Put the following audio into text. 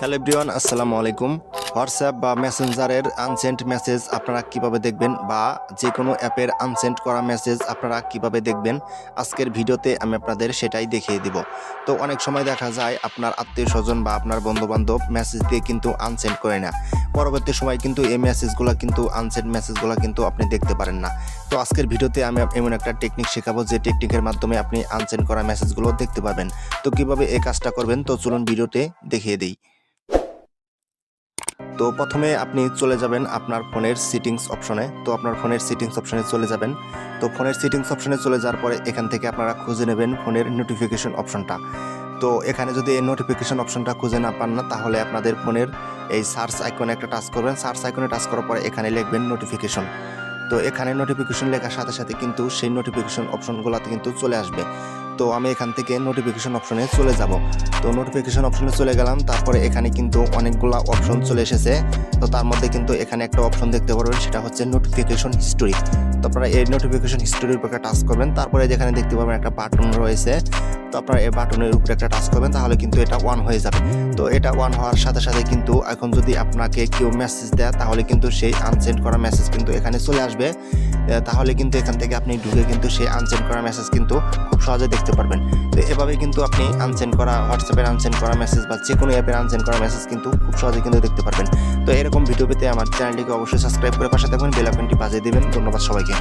Hello everyone, আসসালামু আলাইকুম। WhatsApp বা মেসেঞ্জারের আনসেন্ট মেসেজ আপনারা কীভাবে দেখবেন বা যে কোনো অ্যাপের আনসেন্ট করা মেসেজ আপনারা কীভাবে দেখবেন, আজকের ভিডিওতে আমি আপনাদের সেটাই দেখিয়ে দিব। তো অনেক সময় দেখা যায় আপনার আত্মীয় স্বজন বা আপনার বন্ধুবান্ধব মেসেজ দিয়ে কিন্তু আনসেন্ড করে না। পরবর্তী সময় কিন্তু এই মেসেজগুলো কিন্তু আনসেন্ট মেসেজগুলো কিন্তু আপনি দেখতে পারেন না। তো আজকের ভিডিওতে আমি এমন একটা টেকনিক শেখাবো যে টেকনিকের মাধ্যমে আপনি আনসেন্ড করা মেসেজগুলো দেখতে পাবেন তো কীভাবে এই কাজটা করবেন, তো চলুন ভিডিওতে দেখিয়ে দিই। তো প্রথমে আপনি চলে যাবেন আপনার ফোনের সিটিংস অপশনে তো আপনার ফোনের সিটিংস অপশনে চলে যাবেন। তো ফোনের সিটিংস অপশনে চলে যাওয়ার পরে এখান থেকে আপনারা খুঁজে নেবেন ফোনের নোটিফিকেশন অপশনটা তো এখানে যদি এই নোটিফিকেশন অপশনটা খুঁজে না পান না, তাহলে আপনাদের ফোনের এই সার্চ আইকনে একটা টাচ করবেন। সার্চ আইকনে টাচ করার পরে এখানে লিখবেন নোটিফিকেশন তো এখানে নোটিফিকেশন লেখার সাথে সাথে কিন্তু সেই নোটিফিকেশন অপশনগুলোতে কিন্তু চলে আসবে। তো আমি এখান থেকে নোটিফিকেশন অপশনে চলে যাব। তো নোটিফিকেশন অপশনে চলে গেলাম, তারপরে এখানে কিন্তু অনেকগুলো অপশন চলে এসেছে। তো তার মধ্যে কিন্তু এখানে একটা অপশন দেখতে পারবেন, সেটা হচ্ছে নোটিফিকেশন হিস্টোরি তো আপনারা এই নোটিফিকেশন হিস্টোরির উপরে টাচ করবেন, তারপরে যেখানে দেখতে পাবেন একটা বাটন রয়েছে। তো আপনারা এই বাটনের উপরে একটা টাচ করবেন, তাহলে কিন্তু এটা ওয়ান হয়ে যাবে। তো এটা ওয়ান হওয়ার সাথে সাথে কিন্তু এখন যদি আপনাকে কেউ মেসেজ দেয়, তাহলে কিন্তু সেই আনসেন্ড করা মেসেজ কিন্তু এখানে চলে আসবে। তাহলে কিন্তু এখান থেকে আপনি ঢুকে কিন্তু সেই আনসেন্ড করা মেসেজ কিন্তু খুব সহজে দেখতে পারবেন। তো এভাবে কিন্তু আপনি আনসেন্ড করা হোয়াটসঅ্যাপের আনসেন্ড করা মেসেজ বা যে কোনো অ্যাপের আনসেন্ড করা মেসেজ কিন্তু খুব সহজে কিন্তু দেখতে পারবেন। তো এরকম ভিডিও পেতে আমার চ্যানেলটিকে অবশ্যই সাবস্ক্রাইব করে পাশে থাকবেন বেল আইকনটি বাজিয়ে দেবেন। ধন্যবাদ সবাইকে।